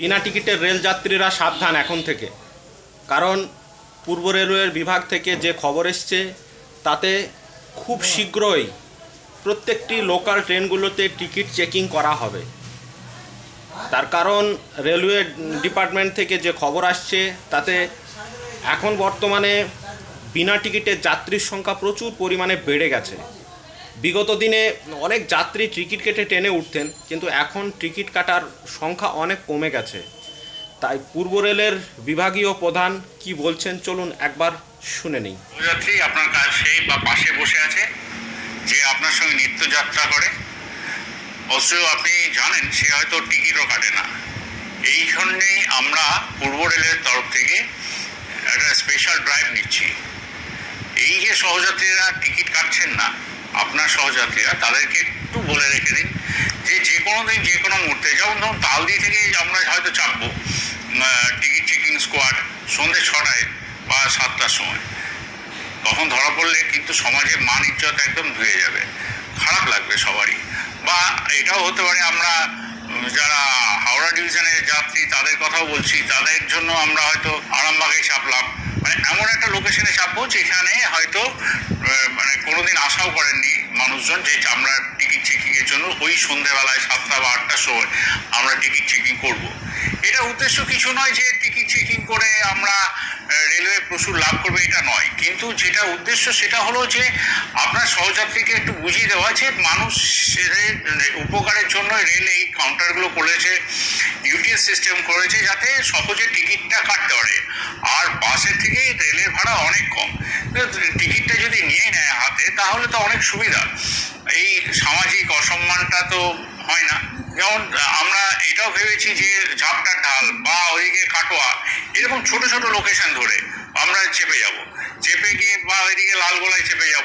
বিনা টিকিটের রেল যাত্রীরা সাবধান এখন থেকে। কারণ পূর্ব রেলওয়ের বিভাগ থেকে যে খবর এসছে, তাতে খুব শীঘ্রই প্রত্যেকটি লোকাল ট্রেনগুলোতে টিকিট চেকিং করা হবে। তার কারণ রেলওয়ে ডিপার্টমেন্ট থেকে যে খবর আসছে, তাতে এখন বর্তমানে বিনা টিকিটের যাত্রীর সংখ্যা প্রচুর পরিমাণে বেড়ে গেছে। বিগত দিনে অনেক যাত্রী টিকিট কেটে ট্রেনে উঠতেন, কিন্তু এখন টিকিট কাটার সংখ্যা অনেক কমে গেছে। তাই পূর্ব রেলের বিভাগীয় প্রধান কি বলছেন চলুন একবার শুনে নিই। যাত্রী আপনার কাছে বা পাশে বসে আছে, যে আপনার সঙ্গে নিত্যযাত্রা করে। অবশ্য আপনি জানেন, সে হয়তো টিকিটও কাটে না। এই জন্যেই আমরা পূর্ব রেলের তরফ থেকে একটা স্পেশাল ড্রাইভ নিচ্ছি। এই যে সহযাত্রীরা টিকিট কাটছেন না আপনার সহযাত্রীরা, তাদেরকে একটু বলে রেখে দিন যে যে কোনো দিন যে কোনো মুহূর্তে, যেমন ধরুন তালদি থেকে আমরা হয়তো চাপবো টিকিট চেকিং স্কোয়াড সন্ধ্যে ছটায় বা সাতটার সময়। তখন ধরা পড়লে কিন্তু সমাজের মান ইজ্জত একদম ধুয়ে যাবে। খারাপ লাগবে সবারই। বা এটাও হতে পারে আমরা যারা হাওড়া ডিভিশনের যাত্রী, তাদের কথাও বলছি, তাদের জন্য আমরা হয়তো আরামবাগে চাপলাম। মানে এমন একটা লোকেশনে চাপবো যেখানে হয়তো মানে আশাও করেননি মানুষজন। যে আমরা টিকিট চেকিংয়ের জন্য ওই সন্ধ্যেবেলায় সাতটা বা আটটার সময় আমরা টিকিট চেকিং করব। এটা উদ্দেশ্য কিছু নয় যে টিকিট চেকিং করে আমরা রেলওয়ে প্রচুর লাভ করবে, এটা নয়। কিন্তু যেটা উদ্দেশ্য সেটা হলো যে আপনার সহযাত্রীকে একটু বুঝিয়ে দেওয়া যে মানুষের উপকারের জন্য রেল এই কাউন্টারগুলো করেছে ইউটিএস সিস্টেম করেছে যাতে সহজে টিকিটটা কাটতে পারে। আর বাসের থেকে রেলের ভাড়া অনেক কম টিকিটটা যদি নিয়ে নেয় হাতে তাহলে তো অনেক সুবিধা। এই সামাজিক অসম্মানটা তো হয় না। যেমন, আমরা এটাও ভেবেছি যে ঝাপটার ঢাল বা ওইদিকে কাটোয়া এরকম ছোট ছোট লোকেশন ধরে আমরা চেপে যাব। চেপে গিয়ে বা ওইদিকে লালগোলায় চেপে যাব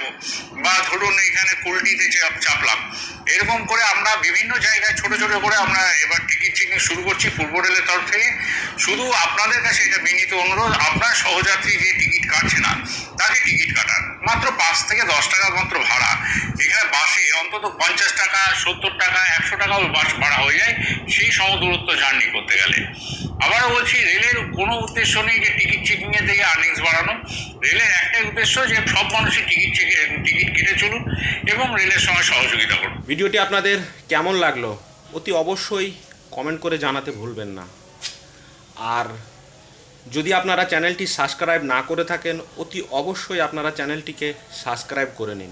বা ধরুন এখানে কুলটিতে চাপ- চাপলাম। এরকম করে আমরা বিভিন্ন জায়গায় ছোট ছোট করে আমরা এবার টিকিট চেকিং শুরু করছি পূর্ব রেলের তরফ থেকে। শুধু আপনাদের কাছে এটা বিনীত অনুরোধ, আপনার সহযাত্রী যে টিকিট কাটছে না, তাকে দশ টাকা মাত্র ভাড়া। এখানে বাসে অন্তত পঞ্চাশ টাকা, সত্তর টাকা, একশো টাকাও বাস ভাড়া হয়ে যায় সেই সমদূরত্ব জার্নি করতে গেলে। আবারও বলছি, রেলের কোনো উদ্দেশ্য নেই যে টিকিট চেকিংয়ের দিকে আর্নিংস বাড়ানো। রেলের একটাই উদ্দেশ্য যে সব মানুষই টিকিট চেকে টিকিট কেটে চলুন এবং রেলের সঙ্গে সহযোগিতা করুন। ভিডিওটি আপনাদের কেমন লাগল অতি অবশ্যই কমেন্ট করে জানাতে ভুলবেন না। আর যদি আপনারা চ্যানেলটি সাবস্ক্রাইব না করে থাকেন অতি অবশ্যই আপনারা চ্যানেলটিকে সাবস্ক্রাইব করে নিন।